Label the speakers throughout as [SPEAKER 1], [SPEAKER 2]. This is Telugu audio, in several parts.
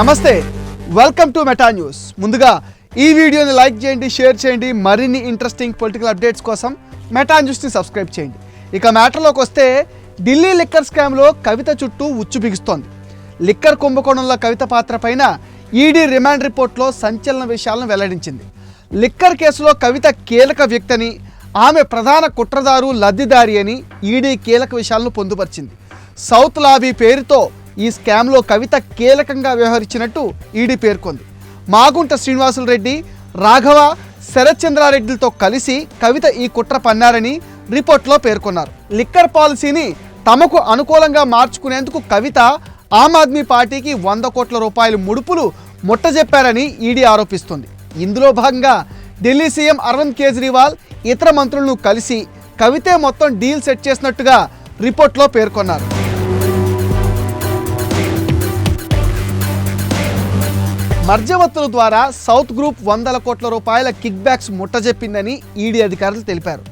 [SPEAKER 1] నమస్తే వెల్కమ్ టు మెటా న్యూస్ ముందుగా ఈ వీడియోని లైక్ చేయండి షేర్ చేయండి మరిన్ని ఇంట్రెస్టింగ్ పొలిటికల్ అప్డేట్స్ కోసం మెటా న్యూస్ని సబ్స్క్రైబ్ చేయండి. ఇక మ్యాటర్లోకి వస్తే ఢిల్లీ లిక్కర్ స్కామ్లో కవిత చుట్టూ ఉచ్చు బిగుస్తోంది. లిక్కర్ కుంభకోణంలో కవిత పాత్ర పైన ఈడీ రిమాండ్ రిపోర్ట్లో సంచలన విషయాలను వెల్లడించింది. లిక్కర్ కేసులో కవిత కీలక వ్యక్తి అని ఆమె ప్రధాన కుట్రదారు లబ్ధిదారి అని ఈడీ కీలక విషయాలను పొందుపరిచింది. సౌత్ లాబీ పేరుతో ఈ స్కామ్లో కవిత కీలకంగా వ్యవహరించినట్టు ఈడీ పేర్కొంది. మాగుంట శ్రీనివాసులు రెడ్డి రాఘవ శరత్చంద్రారెడ్డిలతో కలిసి కవిత ఈ కుట్ర పన్నారని రిపోర్ట్లో పేర్కొన్నారు. లిక్కర్ పాలసీని తమకు అనుకూలంగా మార్చుకునేందుకు కవిత ఆమ్ ఆద్మీ పార్టీకి వంద కోట్ల రూపాయల ముడుపులు ముట్టజెప్పారని ఈడీ ఆరోపిస్తుంది. ఇందులో భాగంగా ఢిల్లీ సీఎం అరవింద్ కేజ్రీవాల్ ఇతర మంత్రులను కలిసి కవితే మొత్తం డీల్ సెట్ చేసినట్టుగా రిపోర్ట్లో పేర్కొన్నారు. మర్జవత్తుల ద్వారా సౌత్ గ్రూప్ వందల కోట్ల రూపాయల కిక్ బ్యాక్స్ ముట్టజెప్పిందని ఈడీ అధికారులు తెలిపారు.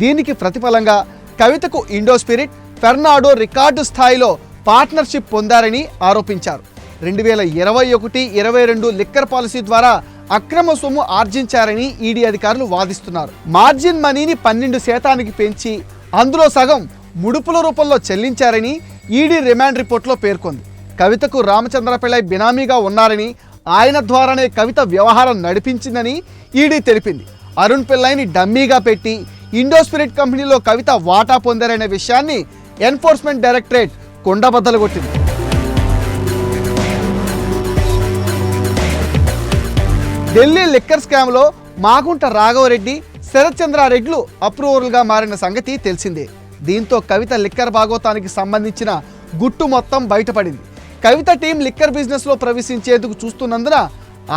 [SPEAKER 1] దీనికి ప్రతిఫలంగా కవితకు ఇండో స్పిరిట్ ఫెర్నాడో రికార్డు స్థాయిలో పార్ట్నర్షిప్ పొందారని ఆరోపించారు. రెండు వేల ఇరవై ఒకటి ఇరవై రెండు లిక్కర్ పాలసీ ద్వారా అక్రమ సొమ్ము ఆర్జించారని ఈడీ అధికారులు వాదిస్తున్నారు. మార్జిన్ మనీని పన్నెండు శాతానికి పెంచి అందులో సగం ముడుపుల రూపంలో చెల్లించారని ఈడీ రిమాండ్ రిపోర్ట్లో పేర్కొంది. కవితకు రామచంద్రపిళ్ళై బినామీగా ఉన్నారని ఆయన ద్వారానే కవిత వ్యవహారం నడిపించిందని ఈడీ తెలిపింది. అరుణ్ పిల్లైని డమ్మీగా పెట్టి ఇండో స్పిరిట్ కంపెనీలో కవిత వాటా పొందారనే విషయాన్ని ఎన్ఫోర్స్మెంట్ డైరెక్టరేట్ కొండబద్దలు కొట్టింది. ఢిల్లీ లిక్కర్ స్కామ్లో మాగుంట రాఘవరెడ్డి శరత్చంద్రారెడ్లు అప్రూవర్లుగా అప్రూవల్గా మారిన సంగతి తెలిసిందే. దీంతో కవిత లిక్కర్ భాగోతానికి సంబంధించిన గుట్టు మొత్తం బయటపడింది. కవిత టీం లిక్కర్ బిజినెస్లో ప్రవేశించేందుకు చూస్తున్నందున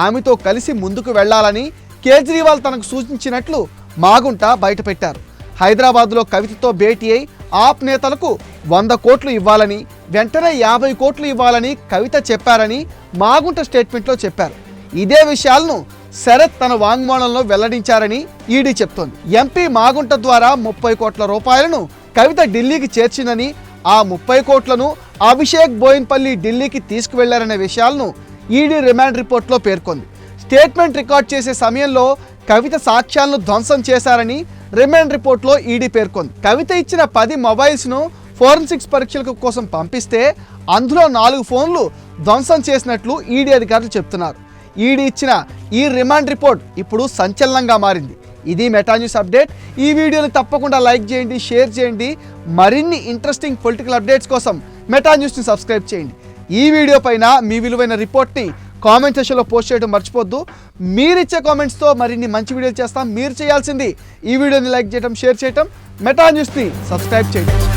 [SPEAKER 1] ఆమెతో కలిసి ముందుకు వెళ్ళాలని కేజ్రీవాల్ తనకు సూచించినట్లు మాగుంట బయటపెట్టారు. హైదరాబాద్లో కవితతో భేటీ అయి ఆప్ నేతలకు వంద కోట్లు ఇవ్వాలని వెంటనే యాభై కోట్లు ఇవ్వాలని కవిత చెప్పారని మాగుంట స్టేట్మెంట్లో చెప్పారు. ఇదే విషయాలను శరత్ తన వాంగ్మూలంలో వెల్లడించారని ఈడీ చెప్తోంది. ఎంపీ మాగుంట ద్వారా ముప్పై కోట్ల రూపాయలను కవిత ఢిల్లీకి చేర్చిందని ఆ ముప్పై కోట్లను అభిషేక్ బోయిన్పల్లి ఢిల్లీకి తీసుకువెళ్ళారనే విషయాలను ఈడీ రిమాండ్ రిపోర్ట్లో పేర్కొంది. స్టేట్మెంట్ రికార్డ్ చేసే సమయంలో కవిత సాక్ష్యాలను ధ్వంసం చేశారని రిమాండ్ రిపోర్ట్లో ఈడీ పేర్కొంది. కవిత ఇచ్చిన పది మొబైల్స్ను ఫోరెన్సిక్స్ పరీక్షల కోసం పంపిస్తే అందులో నాలుగు ఫోన్లు ధ్వంసం చేసినట్లు ఈడీ అధికారులు చెప్తున్నారు. ఈడీ ఇచ్చిన ఈ రిమాండ్ రిపోర్ట్ ఇప్పుడు సంచలనంగా మారింది. ఇది మెటా న్యూస్ అప్డేట్ ఈ వీడియోని తప్పకుండా లైక్ చేయండి షేర్ చేయండి. మరిన్ని ఇంట్రెస్టింగ్ పొలిటికల్ అప్డేట్స్ కోసం మెటా న్యూస్ని సబ్స్క్రైబ్ చేయండి. ఈ వీడియో పైన మీ విలువైన రిపోర్ట్ని కామెంట్ సెషన్లో పోస్ట్ చేయడం మర్చిపోద్దు. మీరిచ్చే కామెంట్స్తో మరిన్ని మంచి వీడియోలు చేస్తాం. మీరు చేయాల్సింది ఈ వీడియోని లైక్ చేయడం షేర్ చేయడం మెటా న్యూస్ని సబ్స్క్రైబ్ చేయండి.